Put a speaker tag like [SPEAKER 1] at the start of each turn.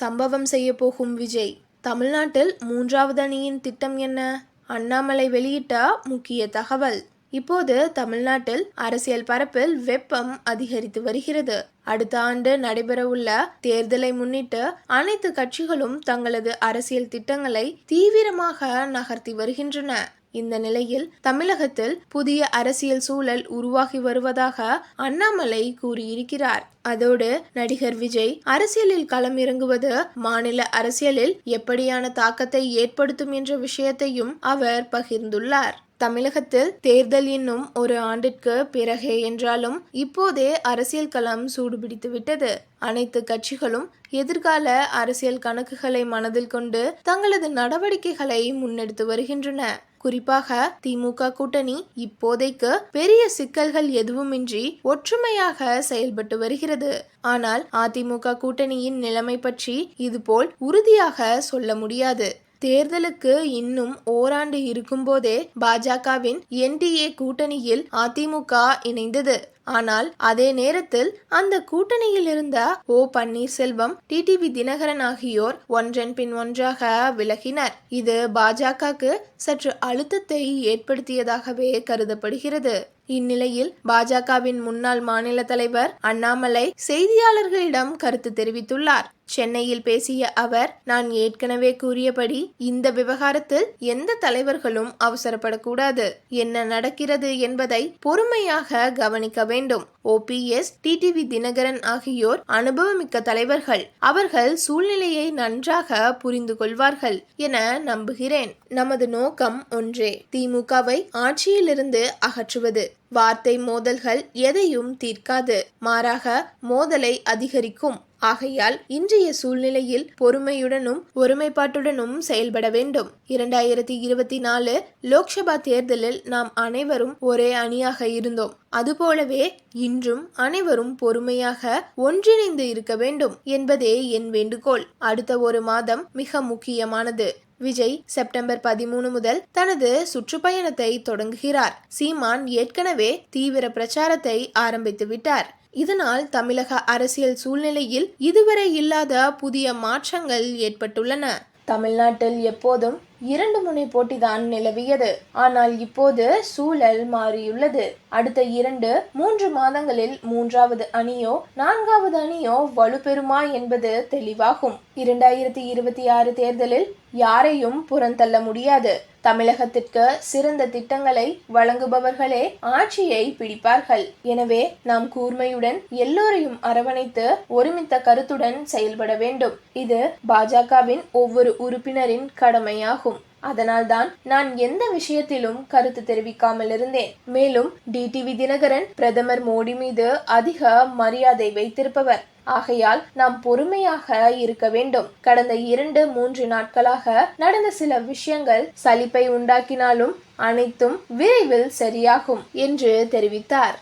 [SPEAKER 1] சம்பவம் செய்ய போகும் விஜய். தமிழ்நாட்டில் மூன்றாவது அணியின் திட்டம் என்ன? அண்ணாமலை வெளியிட்ட முக்கிய தகவல். இப்போது தமிழ்நாட்டில் அரசியல் பரப்பில் வெப்பம் அதிகரித்து வருகிறது. அடுத்த ஆண்டு நடைபெறவுள்ள தேர்தலை முன்னிட்டு அனைத்து கட்சிகளும் தங்களது அரசியல் திட்டங்களை தீவிரமாக நகர்த்தி வருகின்றன. இந்த நிலையில் தமிழகத்தில் புதிய அரசியல் சூழல் உருவாகி வருவதாக அண்ணாமலை கூறியிருக்கிறார். அதோடு நடிகர் விஜய் அரசியலில் களம் இறங்குவது மாநில அரசியலில் எப்படியான தாக்கத்தை ஏற்படுத்தும் என்ற விஷயத்தையும் அவர் பகிர்ந்துள்ளார். தமிழகத்தில் தேர்தல் இன்னும் ஒரு ஆண்டிற்கு பிறகே என்றாலும் இப்போதே அரசியல் களம் சூடுபிடித்து விட்டது. அனைத்து கட்சிகளும் எதிர்கால அரசியல் கணக்குகளை மனதில் கொண்டு தங்களது நடவடிக்கைகளை முன்னெடுத்து வருகின்றன. குறிப்பாக திமுக கூட்டணி இப்போதைக்கு பெரிய சிக்கல்கள் எதுவுமின்றி ஒற்றுமையாக செயல்பட்டு வருகிறது. ஆனால் அதிமுக கூட்டணியின் நிலைமை பற்றி இதுபோல் உறுதியாக சொல்ல முடியாது. தேர்தலுக்கு இன்னும் ஓராண்டு இருக்கும்போதே பாஜகவின் என்டிஏ கூட்டணியில் அதிமுக இணைந்தது. ஆனால் அதே நேரத்தில் அந்த கூட்டணியில் இருந்த ஓ பன்னீர்செல்வம் டிடிவி தினகரன் ஆகியோர் ஒன்றன் பின் ஒன்றாக விலகினர். இது பாஜகவுக்கு சற்று அழுத்தத்தை ஏற்படுத்தியதாகவே கருதப்படுகிறது. இந்நிலையில் பாஜகவின் முன்னாள் மாநில தலைவர் அண்ணாமலை செய்தியாளர்களிடம் கருத்து தெரிவித்துள்ளார். சென்னையில் பேசிய அவர் நான் ஏற்கனவே கூறியபடி இந்த விவகாரத்தில் எந்த தலைவர்களும் அவசரப்படக்கூடாது. என்ன நடக்கிறது என்பதை பொறுமையாக கவனிக்க வேண்டும். ஓபிஎஸ் டிடிவி தினகரன் ஆகியோர் அனுபவமிக்க தலைவர்கள். அவர்கள் சூழ்நிலையை நன்றாக புரிந்து கொள்வார்கள் என நம்புகிறேன். நமது நோக்கம் ஒன்றே. திமுகவை ஆட்சியிலிருந்து அகற்றுவது. வார்த்தை மோதல்கள் எதையும் தீர்க்காது. மாறாக மோதலை அதிகரிக்கும். ஆகையால் இன்றைய சூழ்நிலையில் பொறுமையுடனும் ஒருமைப்பாட்டுடனும் செயல்பட வேண்டும். இரண்டாயிரத்தி இருபத்தி நாலு லோக்சபா தேர்தலில் நாம் அனைவரும் ஒரே அணியாக இருந்தோம். அதுபோலவே இன்றும் அனைவரும் பொறுமையாக ஒன்றிணைந்து இருக்க வேண்டும் என்பதே என் வேண்டுகோள். அடுத்த ஒரு மாதம் மிக முக்கியமானது. விஜய் செப்டம்பர் பதிமூணு முதல் தனது சுற்றுப்பயணத்தை தொடங்குகிறார். சீமான் ஏற்கனவே தீவிர பிரச்சாரத்தை ஆரம்பித்து விட்டார். இதனால் தமிழக அரசியல் சூழ்நிலையில் இதுவரை இல்லாத புதிய மாற்றங்கள் ஏற்பட்டுள்ளன. தமிழ்நாட்டில் எப்போதும் இரண்டு முனை போட்டிதான் நிலவியது. ஆனால் இப்போது சூழல் மாறியுள்ளது. அடுத்த இரண்டு மூன்று மாதங்களில் மூன்றாவது அணியோ நான்காவது அணியோ வலுப்பெறுமா என்பது தெளிவாகும். இரண்டாயிரத்தி இருபத்தி ஆறு தேர்தலில் யாரையும் புறந்தள்ள முடியாது. தமிழகத்திற்கு சிறந்த திட்டங்களை வழங்குபவர்களே ஆட்சியை பிடிப்பார்கள். எனவே நாம் கூர்மையுடன் எல்லோரையும் அரவணைத்து ஒருமித்த கருத்துடன் செயல்பட வேண்டும். இது பாஜகவின் ஒவ்வொரு உறுப்பினரின் கடமையாகும். அதனால்தான் நான் எந்த விஷயத்திலும் கருத்து தெரிவிக்காமல் இருந்தேன். மேலும் டிடிவி தினகரன் பிரதமர் மோடி மீது அதிக மரியாதை வைத்திருப்பவர். ஆகையால் நாம் பொறுமையாக இருக்க வேண்டும். கடந்த இரண்டு மூன்று நாட்களாக நடந்த சில விஷயங்கள் சலிப்பை உண்டாக்கினாலும் அனைத்தும் விரைவில் சரியாகும் என்று தெரிவித்தார்.